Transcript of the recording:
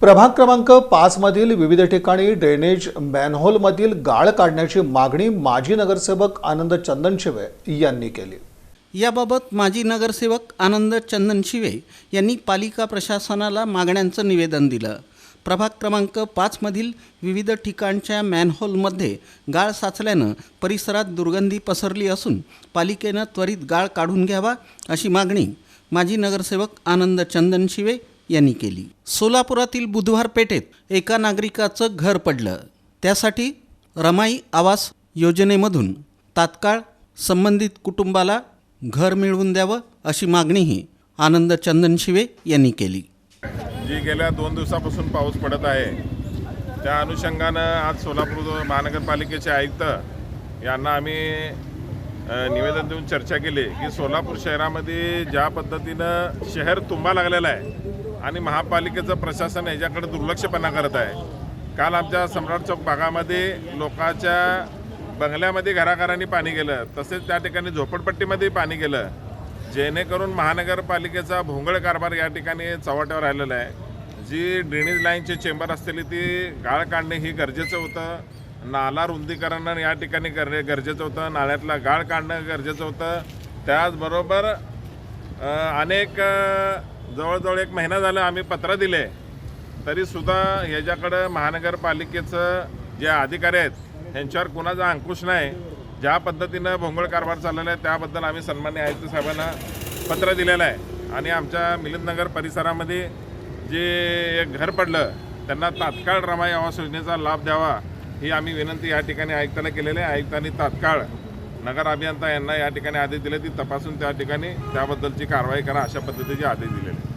प्रभाग क्रमांक पाचमधील विविध ठिकाणी ड्रेनेज मॅनहोलमधील गाळ काढण्याची मागणी माजी नगरसेवक आनंद चंदनशिवे यांनी केली. याबाबत माजी नगरसेवक आनंद चंदनशिवे यांनी पालिका प्रशासनाला मागण्यांचं निवेदन दिलं. प्रभाग क्रमांक पाचमधील विविध ठिकाणच्या मॅनहोलमध्ये गाळ साचल्यानं परिसरात दुर्गंधी पसरली असून पालिकेनं त्वरित गाळ काढून घ्यावा अशी मागणी माजी नगरसेवक आनंद चंदनशिवे यांनी केली. सोलापुरातील बुधवार पेठेत एका नागरिकाचं घर पडलं. त्यासाठी रमाई आवास योजनेमधून तात्काळ संबंधित कुटुंबाला घर मिळवून द्यावं अशी मागणीही आनंद चंदनशिवे यांनी केली. जी गेल्या दोन दिवसापासून पाऊस पडत आहे. त्या अनुषंगानं आज सोलापूर महानगरपालिकेचे आयुक्त यांना आम्ही निवेदन देऊन चर्चा केली की सोलापूर शहरामध्ये ज्या पद्धतीनं शहर तुंबा लागलेलं आहे आणि महापालिकेचं प्रशासन याच्याकडे दुर्लक्षपणा करत आहे. काल आमच्या सम्राट चौक भागामध्ये लोकांच्या बंगल्यामध्ये घराघरांनी पाणी गेलं. तसेच त्या ठिकाणी झोपडपट्टीमध्ये पाणी गेलं. जेणेकरून महानगरपालिकेचा भोंगळ कारभार या ठिकाणी चव्हाट्यावर राहिलेला आहे. जी ड्रेनेज लाईनची चेंबर असलेली ती गाळ काढणे ही गरजेचं होतं. नाला रुंदीकरण या ठिकाणी करणे गरजेचं होतं. नाल्यातला गाळ काढणं गरजेचं होतं. त्याचबरोबर अनेक जवळजवळ एक महिना झाला आम्ही पत्र दिले. तरीसुद्धा ह्याच्याकडं महानगरपालिकेचं जे अधिकारी आहेत यांच्यावर कुणाचा अंकुश नाही. ज्या पद्धतीनं भोंगळ कारभार चाललेला आहे त्याबद्दल आम्ही सन्मान्य आयुक्त साहेबांना पत्र दिलेलं आहे. आणि आमच्या मिलिंदनगर परिसरामध्ये जे एक घर पडलं त्यांना तात्काळ रमाई आवास योजनेचा लाभ द्यावा ही आम्ही विनंती या ठिकाणी आयुक्तांना केलेली आहे. आयुक्तांनी तात्काळ नगर अभियंता यांना या ठिकाणी आदेश दिले ती तपासून त्या ठिकाणी त्याबद्दलची कारवाई करा अशा पद्धतीचे आदेश दिलेले.